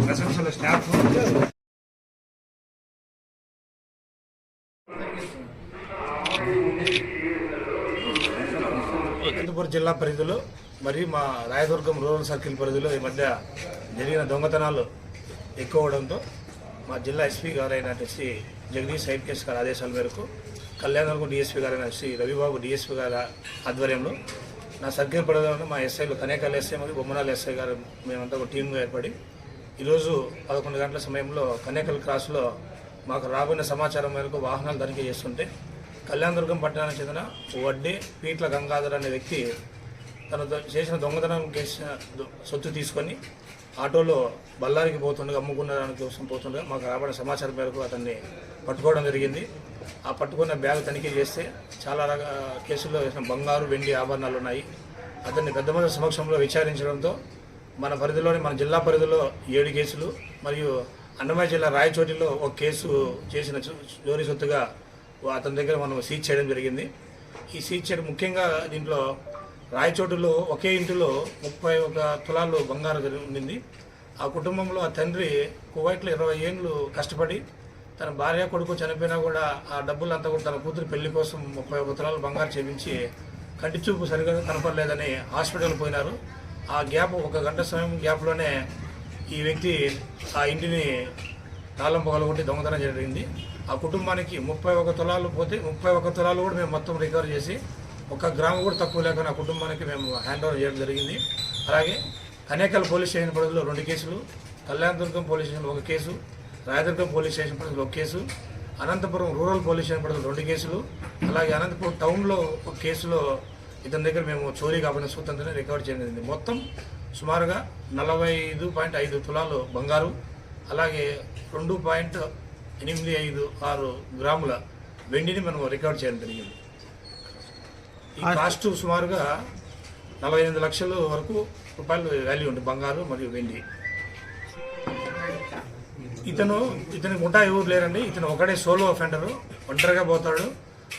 ప్రశంసల స్టాఫ్ అనంతపురం జిల్లా పరిధిలో మరియు మా రాయదుర్గం రూరల్ సర్కిల్ పరిధిలో ఈ మధ్య జరిగిన దొంగతనాలు ఎక్కువ అవడంతో మా జిల్లా ఎస్పీ గారైన శ్రీ జగదీష్ ఐపీఎస్ గారి ఆదేశాల మేరకు కళ్యాణదుర్గం డిఎస్పీ గారైన శ్రీ రవిబాబు డిఎస్పీ గారి ఆధ్వర్యంలో నా సర్కిల్ పరిధిలో మా ఎస్ఐలు కనేకల్ ఎస్ఐ మరియు బొమ్మనాల ఎస్ఐ గారు మేమంతా ఒక టీంగా ఏర్పడి ఈరోజు పదకొండు గంటల సమయంలో కనేకల్ క్రాస్లో మాకు రాబోయిన సమాచారం మేరకు వాహనాలు తనిఖీ చేస్తుంటే కళ్యాణదుర్గం పట్టణానికి చెందిన వడ్డీ పీట్ల గంగాధర్ అనే వ్యక్తి తను ద- చేసిన దొంగతనం కేసు సొత్తు తీసుకొని ఆటోలో బళ్ళారికి పోతుండగా అమ్ముకునడానికి కోసం పోతుండగా మాకు రాబడిన సమాచారం మేరకు అతన్ని పట్టుకోవడం జరిగింది. ఆ పట్టుకున్న బ్యాగ్ తనిఖీ చేస్తే చాలా రకాల కేసుల్లో వేసిన బంగారు వెండి ఆభరణాలు ఉన్నాయి. అతన్ని పెద్ద మంది సమక్షంలో విచారించడంతో మన పరిధిలోని మన జిల్లా పరిధిలో ఏడు కేసులు మరియు అన్నమయ్య జిల్లా రాయచోటిలో ఒక కేసు చేసిన చో- చోరీ సొత్తుగా అతని దగ్గర మనం సీజ్ చేయడం జరిగింది. ఈ సీజ్ చేయడం ముఖ్యంగా దీంట్లో రాయచోటులో ఒకే ఇంటిలో ముప్పై ఒక తులాలు బంగారం ఉండింది. ఆ కుటుంబంలో ఆ తండ్రి కువైట్లో ఇరవై ఏళ్ళు కష్టపడి తన భార్య కొడుకు చనిపోయినా కూడా ఆ డబ్బులంతా కూడా తన కూతురు పెళ్ళి కోసం ముప్పై ఒక తులాలు బంగారు చేపించి కంటి చూపు సరిగా కనపడలేదని హాస్పిటల్ పోయినారు. ఆ గ్యాప్ ఒక గంట సమయం గ్యాప్లోనే ఈ వ్యక్తి ఆ ఇంటిని తాళం పగలగొట్టి దొంగతనం జరిగింది. ఆ కుటుంబానికి ముప్పై ఒక తులాలు పోతే ముప్పై ఒక తులాలు కూడా మేము మొత్తం రికవర్ చేసి ఒక గ్రామం కూడా తక్కువ లేకుండా నా కుటుంబానికి మేము హ్యాండ్ ఓవర్ చేయడం జరిగింది. అలాగే కనేకల్ పోలీస్ స్టేషన్ పరిధిలో రెండు కేసులు కళ్యాణదుర్గం పోలీస్ స్టేషన్లో ఒక కేసు రాయదుర్గం పోలీస్ స్టేషన్ పరిధిలో ఒక కేసు అనంతపురం రూరల్ పోలీస్ స్టేషన్ పరిధిలో రెండు కేసులు అలాగే అనంతపురం టౌన్లో ఒక కేసులో ఇతని దగ్గర మేము చోరీ కాబట్టి సూత్రంతోనే రికవర్ చేయడం మొత్తం సుమారుగా నలభై ఐదు పాయింట్ ఐదు తులాలు బంగారు అలాగే రెండు పాయింట్ ఎనిమిది ఐదు ఆరు గ్రాముల వెండిని మనం రికవర్ చేయడం జరిగింది. ఈ కాస్ట్ సుమారుగా నలభై ఎనిమిది లక్షల వరకు రూపాయలు వాల్యూ ఉంది బంగారు మరియు వెండి. ఇతను ఇతని ముఠా ఎవరు లేరండి? ఇతను ఒకడే సోలో అఫెండరు ఒంటరిగా పోతాడు.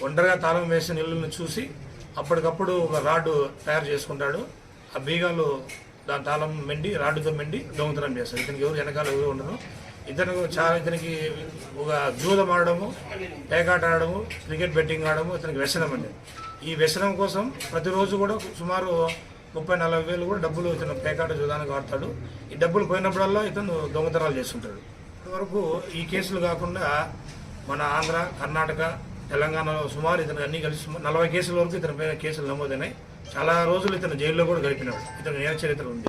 ఒంటరిగా తాళం వేసిన ఇల్లుని చూసి అప్పటికప్పుడు ఒక రాడ్డు తయారు చేసుకుంటాడు. ఆ బీగాలు దాని తాళం మెండి రాడ్డుతో మెండి దొంగతనం చేస్తాడు. ఇతనికి ఎవరు వెనకాల ఎవరు ఉండరు. ఇతను చాలా ఇతనికి ఒక జూదం ఆడడము పేకాట ఆడడము క్రికెట్ బెట్టింగ్ ఆడడము ఇతనికి వ్యసనం అండి. ఈ వ్యసనం కోసం ప్రతిరోజు కూడా సుమారు ముప్పై నలభై వేలు కూడా డబ్బులు ఇతను పేకాట జూదానికి వాడతాడు. ఈ డబ్బులు పోయినప్పుడల్లా ఇతను దొంగతనాలు చేస్తుంటాడు. ఇంతవరకు ఈ కేసులు కాకుండా మన ఆంధ్ర కర్ణాటక తెలంగాణలో సుమారు ఇతను అన్ని కలిసి నలభై కేసుల వరకు ఇతని పైన కేసులు నమోదైనాయి. చాలా రోజులు ఇతను జైల్లో కూడా గడిపినాడు. ఇతను నేర చరిత్ర ఉంది.